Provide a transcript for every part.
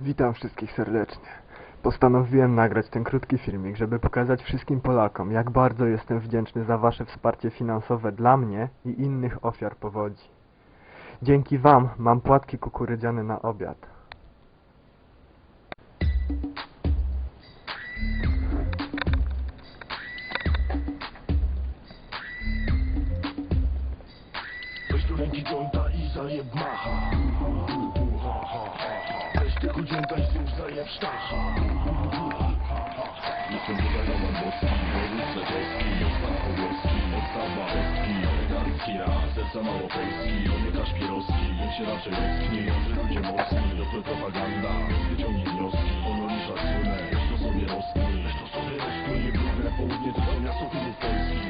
Witam wszystkich serdecznie. Postanowiłem nagrać ten krótki filmik, żeby pokazać wszystkim Polakom, jak bardzo jestem wdzięczny za Wasze wsparcie finansowe dla mnie i innych ofiar powodzi. Dzięki Wam mam płatki kukurydziane na obiad. Weź jointa i i znów zajeb sztacha Jestem tutaj Roman Boski, Borus Leczewski, Ostan Pogorski, Podstawa Ostki, elegancki raz, serca małopolski, nie Kaszpierowski, niech się raczej ocknie, że ludzie mocni, to propaganda, wyciągnij wnioski, honor i szacunek, weź to sobie rozknij, weź to sobie rozknij, brudne południe to są miasto filmów polskich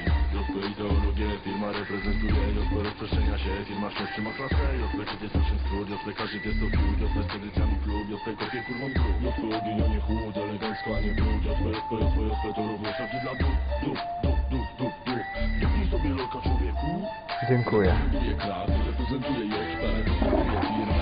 reprezentuje Jos do rozproszenia się. Firma śmieszczy ma klasę Jos leki jest naszym stór lekarzy jest to chłód Jos z tradycjami klub Jos kopie kurwą klub. Jos to ogień, nie chłód Elegancko, a nie brud Jos PSP, Jos PSP to również dla dup, dup, dup, dup, dup, dup. Sobie loka człowieku? Dziękuję. Reprezentuje klasę, reprezentuje JP Reprezentuje firmę